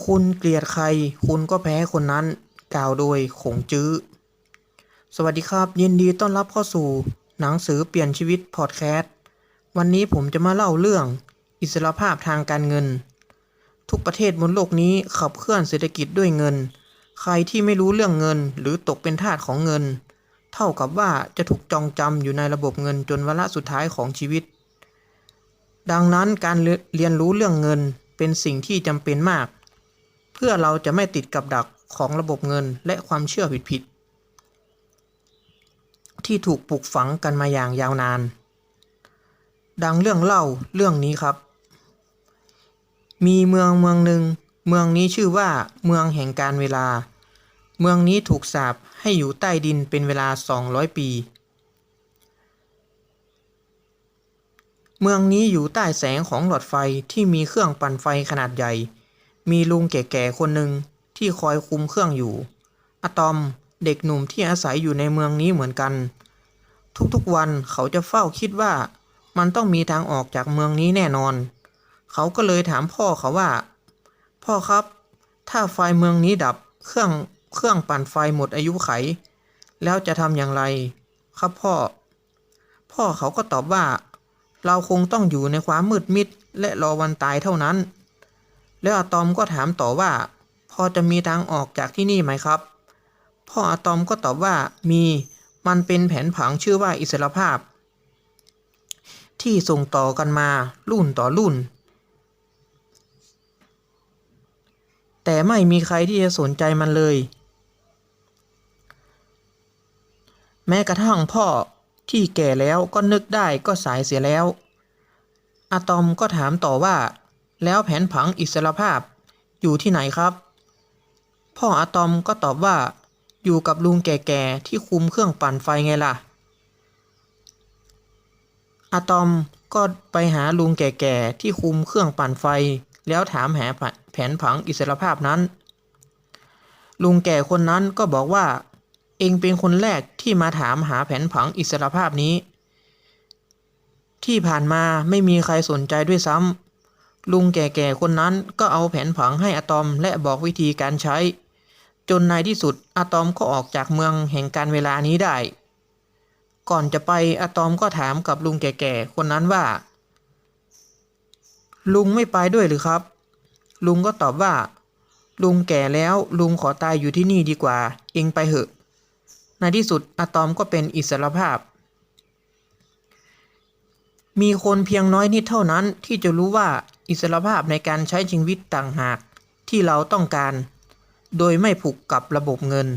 คุณเกลียดใคร คุณก็แพ้คนนั้น กล่าวโดยขงจื้อ สวัสดีครับ ยินดีต้อนรับเข้าสู่ หนังสือเปลี่ยนชีวิตพอดแคสต์ วันนี้ผมจะมาเล่าเรื่องอิสรภาพทางการเงิน ทุกประเทศบนโลกนี้ขับเคลื่อนเศรษฐกิจด้วยเงิน ใครที่ไม่รู้เรื่องเงินหรือตกเป็นทาสของเงิน เท่ากับว่าจะถูกจองจำอยู่ในระบบเงินจนวาระสุดท้ายของชีวิต ดังนั้นการเรียนรู้เรื่องเงินเป็นสิ่งที่จำเป็นมาก เพื่อเราจะไม่ติดกับดักของระบบเงินและความเชื่อผิดๆที่ถูกปลูกฝังกันมาอย่างยาวนาน ดังเรื่องเล่าเรื่องนี้ครับ มีเมืองเมืองหนึ่ง เมืองนี้ชื่อว่าเมืองแห่งการเวลา เมืองนี้ถูกสาปให้อยู่ใต้ดินเป็นเวลา 200 ปี เมืองนี้อยู่ใต้แสงของหลอดไฟที่มีเครื่องปั่นไฟขนาดใหญ่ มีลุงแก่ๆคนหนึ่งที่คอยคุมเครื่องอยู่ อะตอมเด็กหนุ่มที่อาศัยอยู่ในเมืองนี้เหมือนกัน ทุกๆวันเขาจะเฝ้าคิดว่ามันต้องมีทางออกจากเมืองนี้แน่นอน เขาก็เลยถามพ่อเขาว่า พ่อครับ ถ้าไฟเมืองนี้ดับเครื่องเครื่องปั่นไฟหมดอายุไข แล้วจะทำอย่างไร ครับพ่อ พ่อเขาก็ตอบว่า เราคงต้องอยู่ในความมืดมิดและรอวันตายเท่านั้น แล้วอะตอมก็ถามต่อว่า พอจะมีทางออกจากที่นี่ไหมครับ พ่ออะตอมก็ตอบว่ามีมันเป็นแผนผังชื่อว่าอิสรภาพ ที่ส่งต่อกันมารุ่นต่อรุ่น แต่ไม่มีใครที่จะสนใจมันเลย แม้กระทั่งพ่อที่แก่แล้วก็นึกได้ก็สายเสียแล้วอะตอมก็ถามต่อว่า แล้วแผนผังอิสรภาพอยู่ที่ไหนครับ พ่ออะตอมก็ตอบว่า อยู่กับลุงแก่ๆที่คุมเครื่องปั่นไฟไงล่ะอะตอมก็ไปหาลุงแก่ๆที่คุมเครื่องปั่นไฟ แล้วถามหาแผนผังอิสรภาพนั้น ลุงแก่คนนั้นก็บอกว่า เองเป็นคนแรกที่มาถามหาแผนผังอิสรภาพนี้ ที่ผ่านมาไม่มีใครสนใจด้วยซ้ำ ลุงแก่ๆคนนั้นก็เอาแผนผังให้อะตอมและบอกวิธีการใช้ จนในที่สุดอะตอมก็ออกจากเมืองแห่งการเวลานี้ได้ ก่อนจะไปอะตอมก็ถามกับลุงแก่ๆคนนั้นว่า ลุงไม่ไปด้วยหรือครับ ลุงก็ตอบว่า ลุงแก่แล้วลุงขอตายอยู่ที่นี่ดีกว่า เองไปเหอะ ในที่สุดอะตอมก็เป็นอิสรภาพ มีคนเพียงน้อยนิดเท่านั้นที่จะรู้ว่าอิสรภาพในการใช้ชีวิตต่างหากที่เราต้องการ โดยไม่ผูกกับระบบเงิน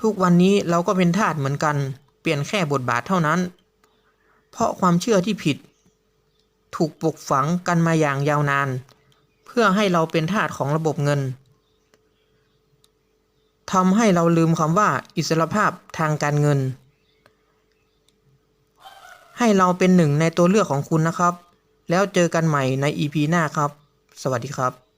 ทุกวันนี้เราก็เป็นทาสเหมือนกัน เปลี่ยนแค่บทบาทเท่านั้น เพราะความเชื่อที่ผิด ถูกปลูกฝังกันมาอย่างยาวนาน เพื่อให้เราเป็นทาสของระบบเงินทำให้เราลืมคำว่าอิสรภาพทางการเงิน ให้เราเป็นหนึ่งในตัวเลือกของคุณนะครับ แล้วเจอกันใหม่ใน EP หน้าครับ สวัสดีครับ